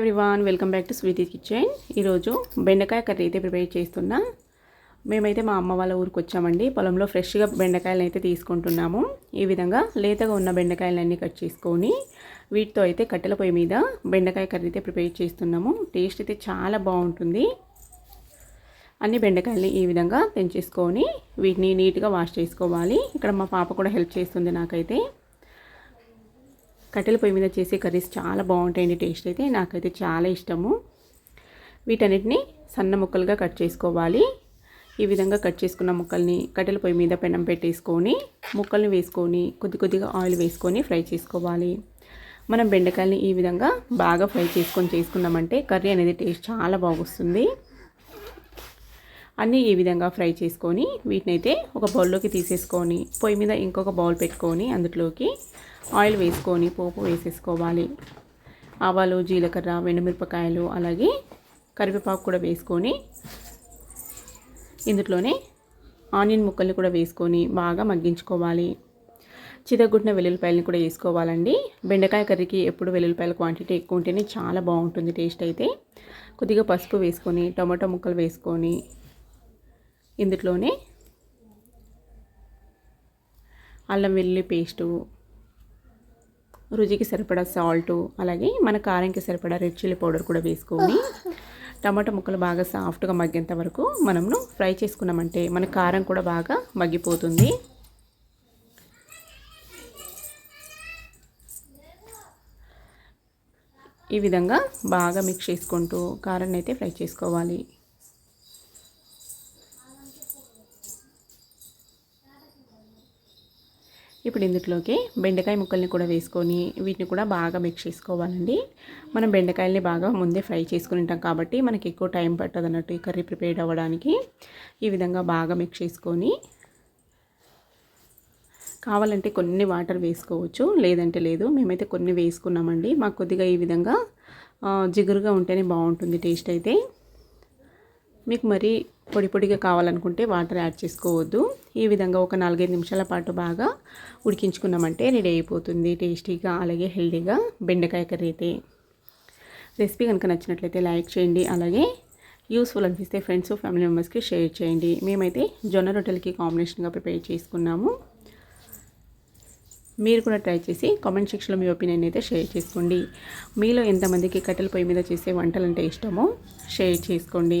Everyone welcome back to Sweety Kitchen. ఈరోజు బెండకాయ curry అయితే ప్రిపేర్ చేస్తున్నా. మేమైతే మా అమ్మ వాళ్ళ ఊరికి వచ్చామండి. పొలంలో ఫ్రెష్గా బెండకాయలు అయితే తీసుకుంటున్నాము. ఈ విధంగా లేతగా ఉన్న బెండకాయలన్నీ కట్ చేసుకొని వీటితో అయితే కట్టెల పొయ్యి మీద బెండకాయ కర్రీ అయితే ప్రిపేర్ చేస్తున్నాము. టేస్ట్ అయితే చాలా బాగుంటుంది. అన్ని బెండకాయలని ఈ విధంగా తెంచేసుకొని వీటిని నీట్గా వాష్ చేసుకోవాలి. ఇక్కడ మా పాప కూడా హెల్ప్ చేస్తుంది నాకైతే. కట్టెల పొయ్యి మీద చేసే కర్రీస్ చాలా బాగుంటాయండి టేస్ట్ అయితే నాకైతే చాలా ఇష్టము. వీటన్నిటిని సన్న ముక్కలుగా కట్ చేసుకోవాలి. ఈ విధంగా కట్ చేసుకున్న ముక్కల్ని కట్టెల పొయ్యి మీద పెనం పెట్టేసుకొని ముక్కల్ని వేసుకొని కొద్ది కొద్దిగా ఆయిల్ వేసుకొని ఫ్రై చేసుకోవాలి. మనం బెండకాయలని ఈ విధంగా బాగా ఫ్రై చేసుకొని చేసుకున్నామంటే కర్రీ అనేది టేస్ట్ చాలా బాగుస్తుంది. అన్నీ ఈ విధంగా ఫ్రై చేసుకొని వీటినైతే ఒక బౌల్లోకి తీసేసుకొని పొయ్యి మీద ఇంకొక బౌల్ పెట్టుకొని అందులోకి ఆయిల్ వేసుకొని పోపు వేసేసుకోవాలి. ఆవాలు జీలకర్ర వెండుమిరపకాయలు అలాగే కరివేపాకు కూడా వేసుకొని ఇందులోనే ఆనియన్ ముక్కల్ని కూడా వేసుకొని బాగా మగ్గించుకోవాలి. చితగుట్టిన వెల్లుల్లిపాయలని కూడా వేసుకోవాలండి. బెండకాయ కర్రీకి ఎప్పుడు వెల్లుల్లిపాయల క్వాంటిటీ ఎక్కువ ఉంటేనే చాలా బాగుంటుంది టేస్ట్ అయితే. కొద్దిగా పసుపు వేసుకొని టమాటో ముక్కలు వేసుకొని ఇందులోనే అల్లం వెల్లుల్లి పేస్టు రుచికి సరిపడా సాల్టు అలాగే మన కారంకి సరిపడా రెడ్ చిల్లీ పౌడర్ కూడా వేసుకొని టమాటా ముక్కలు బాగా సాఫ్ట్గా మగ్గేంత వరకు మనము ఫ్రై చేసుకున్నామంటే మన కారం కూడా బాగా మగ్గిపోతుంది. ఈ విధంగా బాగా మిక్స్ చేసుకుంటూ కారాన్ని అయితే ఫ్రై చేసుకోవాలి. ఇప్పుడు ఇందులోకి బెండకాయ ముక్కల్ని కూడా వేసుకొని వీటిని కూడా బాగా మిక్స్ చేసుకోవాలండి. మనం బెండకాయల్ని బాగా ముందే ఫ్రై చేసుకుని ఉంటాం కాబట్టి మనకి ఎక్కువ టైం పట్టదు అన్నట్టు ఈ కర్రీ ప్రిపేర్ అవ్వడానికి ఈ విధంగా బాగా మిక్స్ చేసుకొని కావాలంటే కొన్ని వాటర్ వేసుకోవచ్చు లేదంటే లేదు. మేమైతే కొన్ని వేసుకున్నామండి. మాకు కొద్దిగా ఈ విధంగా జిగురుగా ఉంటేనే బాగుంటుంది టేస్ట్ అయితే. మీకు మరి పొడి పొడిగా కావాలనుకుంటే వాటర్ యాడ్ చేసుకోవద్దు. ఈ విధంగా ఒక నాలుగైదు నిమిషాల పాటు బాగా ఉడికించుకున్నామంటే రెడీ అయిపోతుంది. టేస్టీగా అలాగే హెల్దీగా బెండకాయ కర్రీ అయితే. రెసిపీ కనుక నచ్చినట్లయితే లైక్ చేయండి. అలాగే యూస్ఫుల్ అనిపిస్తే ఫ్రెండ్స్ ఫ్యామిలీ మెంబర్స్కి షేర్ చేయండి. మేమైతే జొన్న రొట్టెలకి కాంబినేషన్గా ప్రిపేర్ చేసుకున్నాము. మీరు కూడా ట్రై చేసి కామెంట్ సెక్షన్లో మీ ఒపీనియన్ అయితే షేర్ చేసుకోండి. మీలో ఎంతమందికి కట్టెల పొయ్యి మీద చేసే వంటలు అంటే ఇష్టమో షేర్ చేసుకోండి.